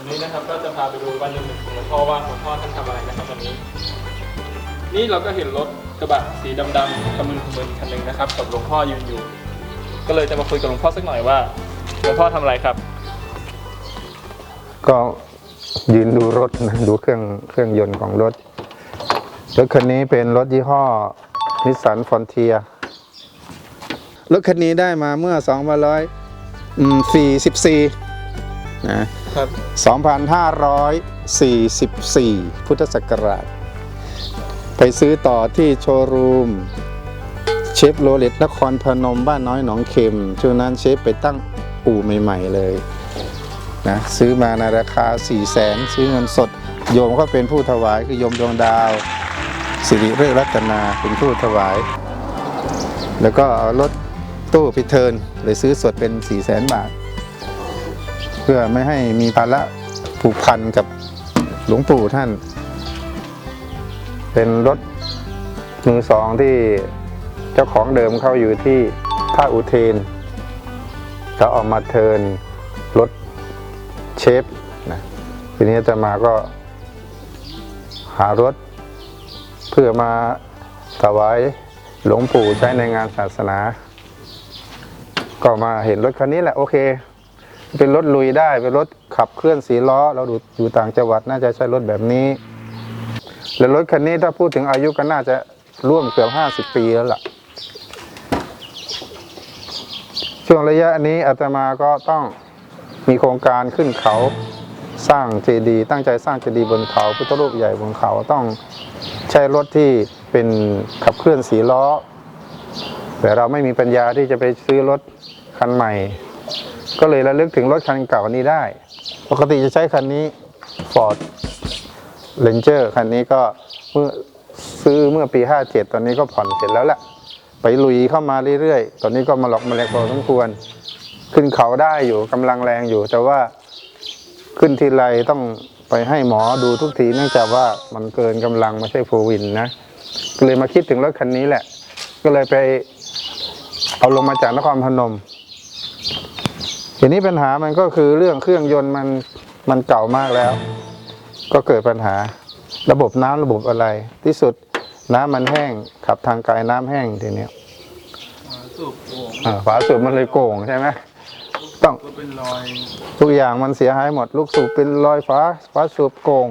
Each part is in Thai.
วันนี้นะครับก็จะพาไปดูวันหนึ่งของหลวงพ่อว่าหลวงพ่อท่านทำอะไรนะครับวันนี้ นี่เราก็เห็นรถกระบะสีดำๆขมึนขมึนคันหนึ่งนะครับกับหลวงพ่อยืนอยู่ ก็เลยจะมาคุยกับหลวงพ่อสักหน่อยว่าหลวงพ่อทำอะไรครับ ก็ยืนดูรถนะดูเครื่องเครื่องยนต์ของรถรถคันนี้เป็นรถยี่ห้อนิสสันฟอนเทียรถคันนี้ได้มาเมื่อ 2544นะ ครับ 2544 พุทธศักราช ไปซื้อต่อที่โชว์รูม เชฟโรเลตนครพนมบ้านน้อยหนองเข็มช่วงนั้นเชฟไปตั้งอู่ใหม่ ๆ เลยนะซื้อมาในราคา 4 0 0แสนซื้อเงินสด โยมก็เป็นผู้ถวายคือโยมดวงดาว สิริเริกรัตนาเป็นผู้ถวาย แล้วก็เอารถตู้พิเทิร์นเลยซื้อสดเป็น 4 0 0แสนบาท พื่อไม่ให้มีภาระผูกพันกับหลวงปู่ท่าน เป็นรถมือสองที่เจ้าของเดิมเขาอยู่ที่ท่าอุเทนเขาเอามาเทินรถเชฟนะทีนี้จะมาก็หารถ เพื่อมาถวายหลวงปู่ใช้ในงานศาสนา ก็มาเห็นรถคันนี้แหละโอเค เป็นรถลุยได้ เป็นรถขับเคลื่อนสีล้อ เราดูอยู่ต่างจังหวัดน่าจะใช้รถแบบนี้ แล้วรถคันนี้ถ้าพูดถึงอายุก็น่าจะร่วมเกือบห้าสิบปีแล้วล่ะ ช่วงระยะนี้อาตมาก็ต้องมีโครงการขึ้นเขาสร้างเจดีย์ตั้งใจสร้างเจดีย์บนเขาพุทธรูปใหญ่บนเขาต้องใช้รถที่เป็นขับเคลื่อนสีล้อ แต่เราไม่มีปัญญาที่จะไปซื้อรถคันใหม่ ก็เลยระลึกถึงรถคันเก่านี้ได้ ปกติจะใช้คันนี้ Ford Ranger คันนี้ก็เมื่อซื้อเมื่อปี 57 ตอนนี้ก็ผ่อนเสร็จแล้วแหละไปลุยเข้ามาเรื่อยๆ ตอนนี้ก็มาหลอกมาแลกพอสมควร ขึ้นเขาได้อยู่กำลังแรงอยู่ แต่ว่าขึ้นทีไรต้องไปให้หมอดูทุกทีเนื่องจากว่ามันเกินกำลังไม่ใช่โฟวินนะก็เลยมาคิดถึงรถคันนี้แหละ ก็เลยไปเอาลงมาจากนครพนม ทีนี้ปัญหามันก็คือเรื่องเครื่องยนต์มันมันเก่ามากแล้ว ก็เกิดปัญหาระบบน้ำระบบอะไร ที่สุดน้ำมันแห้งขับทางไกลน้ำแห้งทีเนี้ยสูบโอ่งอ่าฝาสูบมันเลยโก่งใช่ไหมต้องก็เป็นรอยทุกอย่างมันเสียหายหมด ลูกสูบเป็นรอยฟ้าฟ้าสูบโกง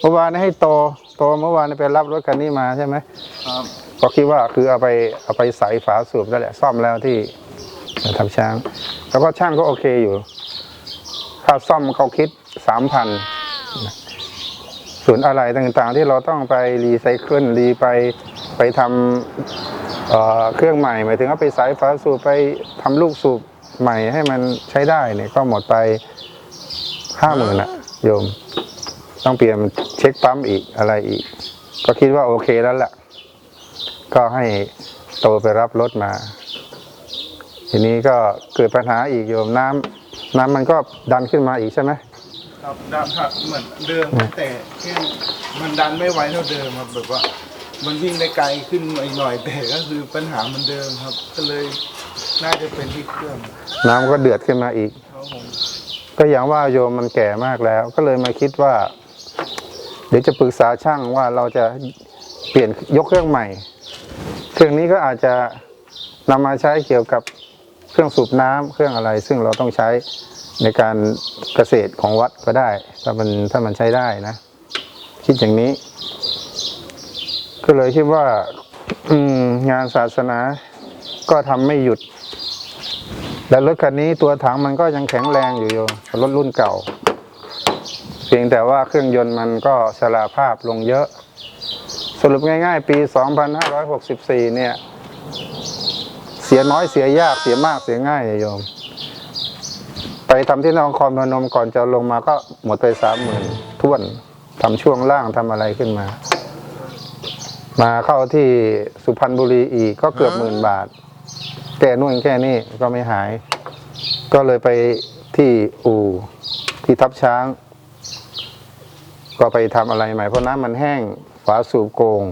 เมื่อวานนี้ให้โตโตเมื่อวานนี้ไปรับรถคันนี้มาใช่ไหมครับก็คิดว่าคือเอาไปเอาไปใส่ฝาสูบนั่นแหละซ่อมแล้วที่ ทำช้าง แล้วก็ช่างก็โอเคอยู่ ค่าซ่อมเขาคิดสามพันส่วนอะไรต่างๆ ที่เราต้องไปรีไซเคิลรีไปไปทำเเครื่องใหม่ หมายถึงเอาไปใส่ฝาสูบไปทำลูกสูบใหม่ให้มันใช้ได้เนี่ยก็หมดไปห้าหมื่นอะโยม ต้องเปลี่ยนเช็คปั๊มอีกอะไรอีก ก็คิดว่าโอเคแล้วแหละก็ให้โตไปรับรถมา ทีนี้ก็เกิดปัญหาอีกโยมน้ำน้ำมันก็ดันขึ้นมาอีกใช่ไหมครับดันหักเหมือนเดิมแต่แค่มันดันไม่ไหวเท่าเดิมครับแบบว่า มันวิ่งได้ไกลขึ้นมาอีกหน่อยแต่ก็คือปัญหามันเดิมครับ ก็เลยน่าจะเป็นที่เครื่อง น้ำก็เดือดขึ้นมาอีกครับผมก็อย่างว่าโยมมันแก่มากแล้ว ก็เลยมาคิดว่า เดี๋ยวจะปรึกษาช่างว่าเราจะเปลี่ยนยกเครื่องใหม่ เครื่องนี้ก็อาจจะนำมาใช้เกี่ยวกับ เครื่องสูบน้ำเครื่องอะไร ซึ่งเราต้องใช้ในการเกษตรของวัดก็ได้ ถ้ามันถ้ามันใช้ได้นะ คิดอย่างนี้ ก็เลยคิดว่า อืงานศาสนา ก็ทำไม่หยุด และรถคันนี้ตัวถังมันก็ยังแข็งแรงอยู่โยรถรุ่นเก่า เพียงแต่ว่าเครื่องยนต์มันก็ชราภาพลงเยอะ สรุปง่าย ๆ ปี 2564 เนี่ย เสียน้อยเสียยากเสียมากเสียง่ายเนี่ยโยม ไปทำที่นครพนมก่อนจะลงมาก็หมดไปสามหมื่นท้วนทำช่วงล่างทำอะไรขึ้นมา มาเข้าที่สุพรรณบุรีอีกก็เกือบหมื่นบาท แก้นู่นแก้นี่ก็ไม่หาย ก็เลยไปที่อู่ที่ทับช้าง ก็ไปทำอะไรใหม่เพราะน้ำมันแห้งฝาสูบโกง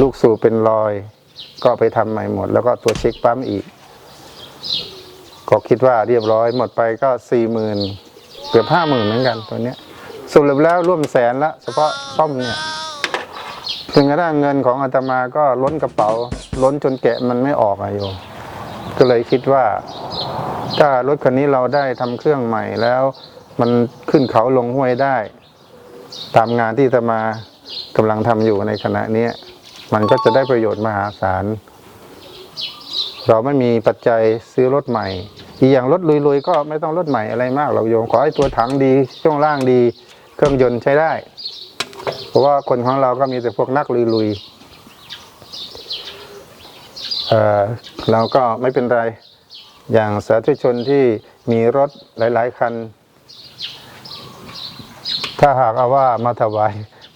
ลูกสูบเป็นรอย ก็ไปทำใหม่หมด แล้วก็ตัวเช็คปั๊มอีก ก็คิดว่าเรียบร้อยหมดไปก็สี่หมื่นเกือบห้าหมื่นเหมือนกันตัวเนี้ยสรุปแล้วร่วมแสนละเฉพาะซ่อมเนี่ยถึงกระทั่งเงินของอาตมาก็ล้นกระเป๋า ล้นจนแกะมันไม่ออกอะโยมก็เลยคิดว่า ถ้ารถคันนี้เราได้ทำเครื่องใหม่แล้ว มันขึ้นเขาลงห้วยได้ ตามงานที่อาตมากำลังทำอยู่ในขณะเนี้ มันก็จะได้ประโยชน์มหาศาล เราไม่มีปัจจัยซื้อรถใหม่ อีกอย่างรถลุยๆ ก็ไม่ต้องรถใหม่อะไรมากหรอกโยมขอให้ตัวถังดีช่วงล่างดี เครื่องยนต์ใช้ได้ เพราะว่าคนของเราก็มีแต่พวกนักลุยๆเออเราก็ไม่เป็นไรอย่างสาธุชนที่มีรถหลาย ๆ คัน ถ้าหากเอาว่ามาถวาย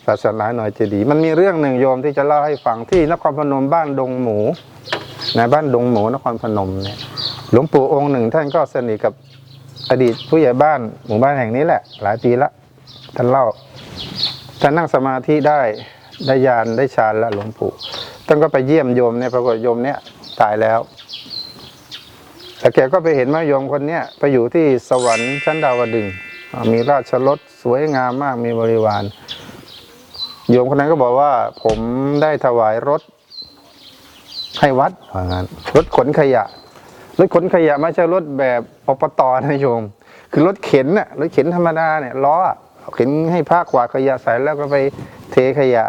ศาสนาหน่อยจะดี มันมีเรื่องหนึ่งโยมที่จะเล่าให้ฟังที่นครพนมบ้านดงหมูในบ้านดงหมูนครพนมเนี่ยหลวงปู่องค์หนึ่งท่านก็สนิทกับอดีตผู้ใหญ่บ้านหมู่บ้านแห่งนี้แหละ หลายปีละท่านเล่าท่านนั่งสมาธิได้ได้ญาณได้ฌานล้วหลวงปู่ท่านก็ไปเยี่ยมโยมเนี่ยปรากฏโยมเนี่ยตายแล้วแต่แกก็ไปเห็นว่าโยมคนเนี้ยไปอยู่ที่สวรรค์ชั้นดาวดึงมีราชรถสวยงามมากมีบริวาร โยมคนนั้นก็บอกว่า ผมได้ถวายรถให้วัดว่างั้นรถขนขยะ รถขนขยะไม่ใช่รถแบบอปตนะโยม คือรถเข็นน่ะรถเข็นธรรมดาเนี่ยล้ออะเข็นให้พระกวาดขยะใส่แล้วก็ไปเทขยะ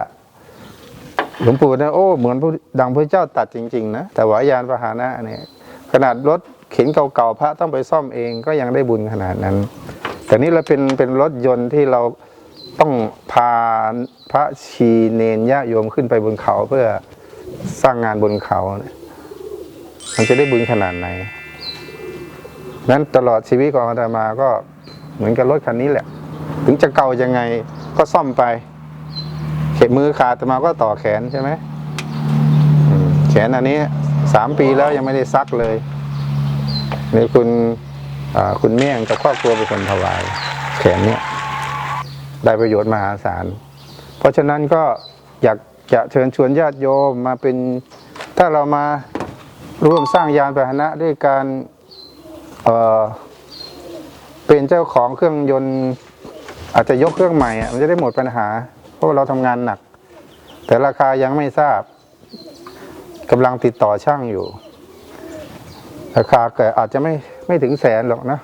หลวงปู่นะโอ้เหมือนผู้ดังพระเจ้าตัดจริง ๆ นะแต่วายานพาหนะเนี่ยขนาดรถเข็นเก่าๆพระต้องไปซ่อมเองก็ยังได้บุญขนาดนั้น แต่นี่เราเป็นเป็นรถยนต์ที่เราต้อง พาพระชีเนนญาโยมขึ้นไปบนเขาเพื่อสร้างงานบนเขาเมันจะได้บุญขนาดไหน นั้นตลอดชีวิตของอาตมาก็เหมือนกับรถคันนี้แหละ ถึงจะเก่ายังไงก็ซ่อมไป เข็มมือขาดอาตมาก็ต่อแขนใช่ไหมแขนอันนี้สามปีแล้วยังไม่ได้ซักเลยนี่คุณคุณเมี่ยงกับครอบครัวเป็นคนถวายแขนเนี้ย ได้ประโยชน์มหาศาล เพราะฉะนั้นก็อยากจะเชิญชวนญาติโยมมาเป็นถ้าเรามาร่วมสร้างยานพาหนะด้วยการเเป็นเจ้าของเครื่องยนต์ อาจจะยกเครื่องใหม่อะมันจะได้หมดปัญหา เพราะเราทำงานหนัก แต่ราคายังไม่ทราบกำลังติดต่อช่างอยู่ ราคาก็อาจจะไม่ไม่ถึงแสนหรอกนะ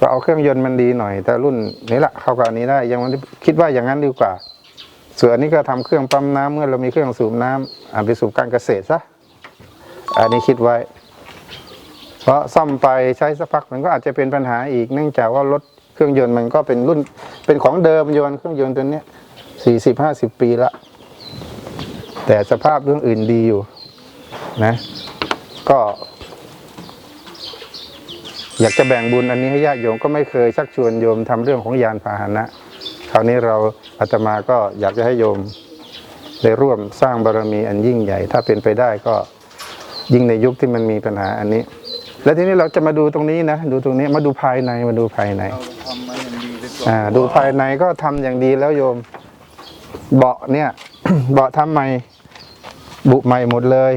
ก็เอาเครื่องยนต์มันดีหน่อย แต่รุ่นนี้แหละเข้ากับอันนี้ได้ ยังมันคิดว่าอย่างนั้นดีกว่า ส่วนอันนี้ก็ทำเครื่องปั๊มน้ำเมื่อเรามีเครื่องสูบน้ำอ่าไปสูบการเกษตรซะอันนี้คิดไว้ เพราะซ่อมไปใช้สักพักมันก็อาจจะเป็นปัญหาอีกเนื่องจากว่ารถเครื่องยนต์มันก็เป็นรุ่นเป็นของเดิมยนต์เครื่องยนต์ตัวนี้สี่สิบห้าสิบปีละแต่สภาพเรื่องอื่นดีอยู่นะ ก็ อยากจะแบ่งบุญอันนี้ให้ญาติโยมก็ไม่เคยชักชวนโยมทำเรื่องของยานพาหนะ คราวนี้เราอาตมาก็อยากจะให้โยมได้ร่วมสร้างบารมีอันยิ่งใหญ่ ถ้าเป็นไปได้ก็ยิ่งในยุคที่มันมีปัญหาอันนี้ แล้วทีนี้เราจะมาดูตรงนี้นะ ดูตรงนี้มาดูภายในมาดูภายในเราทำมาอย่างดีไปก่อนอ่าดูภายในก็ทำอย่างดีแล้วโยมเบาะเนี่ยเบาะทำใหม่บุใหม่หมดเลย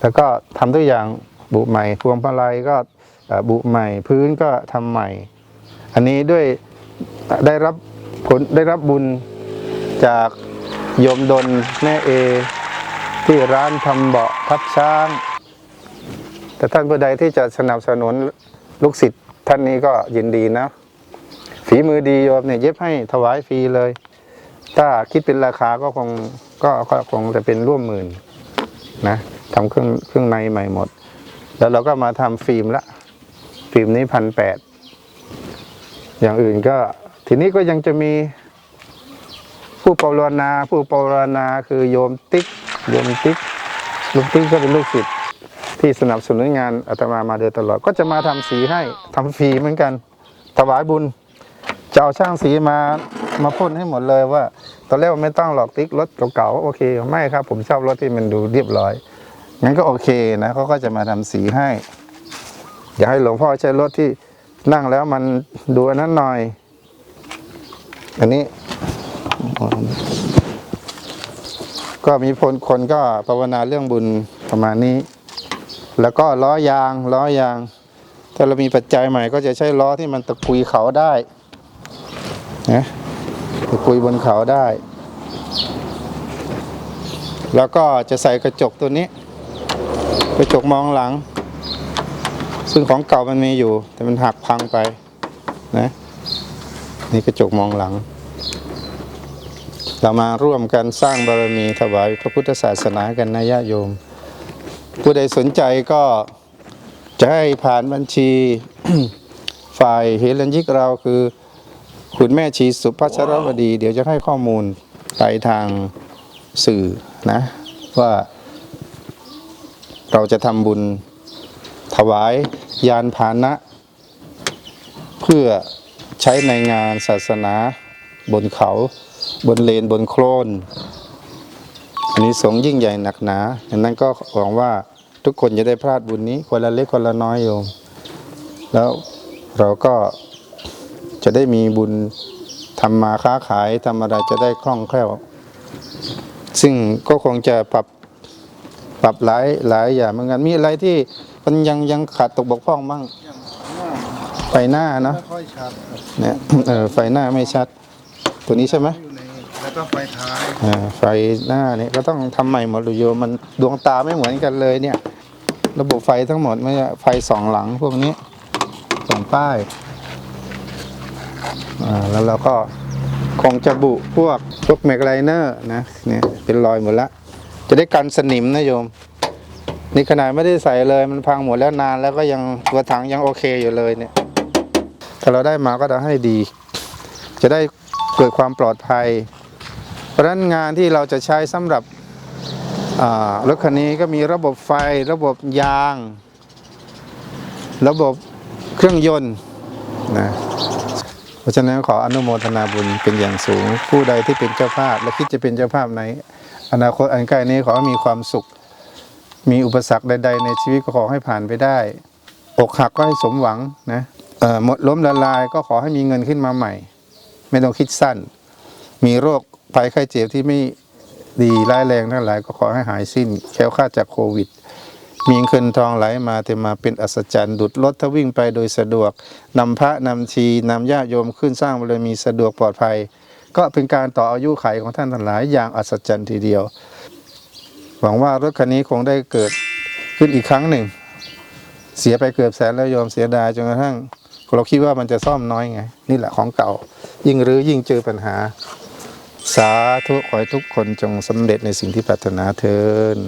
แล้วก็ทำทุกอย่างบุใหม่พวงมาลัยก็เอ่อ บุใหม่พื้นก็ทำใหม่ อันนี้ด้วยได้รับผลได้รับบุญจากโยมดนแม่เอ ที่ร้านทำเบาะทับช้าง แต่ท่านผู้ใดที่จะสนับสนุนลูกศิษย์ท่านนี้ก็ยินดีนะ ฝีมือดีโยมเนี่ยเย็บให้ถวายฟรีเลย ถ้าคิดเป็นราคาก็คงก็ก็คงจะเป็นร่วมหมื่นนะทำเครื่องเครื่องในใหม่หมด แล้วเราก็มาทำฟิล์มละ ฟิล์มนี้พันแปดอย่างอื่นก็ ทีนี้ก็ยังจะมี ผู้ปรารนา ผู้ปรารนาคือโยมติ๊กโยมติ๊กลุงติ๊กก็เป็นลูกศิษย์ที่สนับสนุนงานอาตมามาโดยตลอด ก็จะมาทำสีให้ทำฟรีเหมือนกัน ถวายบุญจะเอาช่างสีมามาพ่นให้หมดเลยว่า ตอนแรกว่าไม่ต้องหรอกติ๊กรถเก่าๆโอเค ไม่ครับ ผมชอบรถที่มันดูเรียบร้อยงั้นก็โอเคนะเขาก็จะมาทำสีให้ อยากให้หลวงพ่อใช้รถที่นั่งแล้วมันดูอันนั้นหน่อย อันนี้ ก็มีคนคนก็ภาวนาเรื่องบุญประมาณนี้ แล้วก็ล้อยางล้อยาง ถ้าเรามีปัจจัยใหม่ก็จะใช้ล้อที่มันตะกุยเขาได้นะตะกุยบนเขาได้ แล้วก็จะใส่กระจกตัวนี้ กระจกมองหลัง ซึ่งของเก่ามันมีอยู่ แต่มันหักพังไปนะนี่กระจกมองหลัง เรามาร่วมกันสร้างบารมีถวายพระพุทธศาสนากันนะญาโยม ผู้ใดสนใจก็จะให้ผ่านบัญชีฝ่ายเฮลันยิกเราคือ คุณแม่ชีสุพัชรวดี เดี๋ยวจะให้ข้อมูลไปทางสื่อนะ ว่าเราจะทำบุญ ถวายยานพาหนะ เพื่อใช้ในงานศาสนาบนเขาบนเลนบนโคลนอันนี้สงยิ่งใหญ่หนักหนาดังนั้นก็หวังว่าทุกคนจะได้พลาดบุญนี้คนละเล็กคนละน้อยโยม แล้วเราก็จะได้มีบุญทำมาค้าขายทำอะไรจะได้คล่องแคล่ว ซึ่งก็คงจะปรับ ปรับหลายหลายอย่างเหมือนกันมีอะไรที่มันยังยังขาดตกบกพร่องบ้างไฟหน้าเนาะไม่ค่อยชัดครับเนี่ยเออไฟหน้าไม่ชัด ตัวนี้ใช่ไหมอยู่ในแล้วก็ไฟท้ายอ่าไฟหน้าเนี่ยก็ต้องทำใหม่หมดเลยโยมมันดวงตาไม่เหมือนกันเลยเนี่ย ระบบไฟทั้งหมดไม่ใช่ไฟสองหลังพวกนี้สองป้ายอ่าแล้วเราก็คงจะบุพวกพวกแมกไลเนอร์นะเนี่ยเป็นรอยหมดละ จะได้กันสนิมนะโยม นี่ขนาดไม่ได้ใส่เลยมันพังหมดแล้วนานแล้วก็ยังตัวถังยังโอเคอยู่เลยเนี่ยถ้าเราได้มาก็จะให้ดี จะได้เกิดความปลอดภัย เพราะฉะนั้นงานที่เราจะใช้สำหรับรถคันนี้ก็มีระบบไฟ ระบบยาง ระบบเครื่องยนต์นะเพราะฉะนั้นขออนุโมทนาบุญเป็นอย่างสูง ผู้ใดที่เป็นเจ้าภาพ และคิดจะเป็นเจ้าภาพใน อนาคตอันใกล้นี้ขอให้มีความสุข มีอุปสรรคใด ๆ ในชีวิตก็ขอให้ผ่านไปได้ อกหักก็ให้สมหวังนะหมดล้มละลายก็ขอให้มีเงินขึ้นมาใหม่ ไม่ต้องคิดสั้น มีโรคภัยไข้เจ็บที่ไม่ดีร้ายแรงทั้งหลายก็ขอให้หายสิ้น แค้วคลาดจากโควิด มีเงินทองไหลมาเทมาเป็นอัศจรรย์ ดุดรถถวิ่งไปโดยสะดวกนำพระนำชีนำญาติโยมขึ้นสร้างบารมีสะดวกปลอดภัย ก็เป็นการต่ออายุไขของท่านทั้งหลายอย่างอัศจรรย์ทีเดียว หวังว่ารถคันนี้คงได้เกิดขึ้นอีกครั้งหนึ่ง เสียไปเกือบแสนแล้วโยมเสียดายจนกระทั่งเราคิดว่ามันจะซ่อมน้อยไง นี่แหละของเก่า ยิ่งรื้อยิ่งเจอปัญหา สาธุขอให้ทุกคนจงสำเร็จในสิ่งที่ปรารถนาเทิน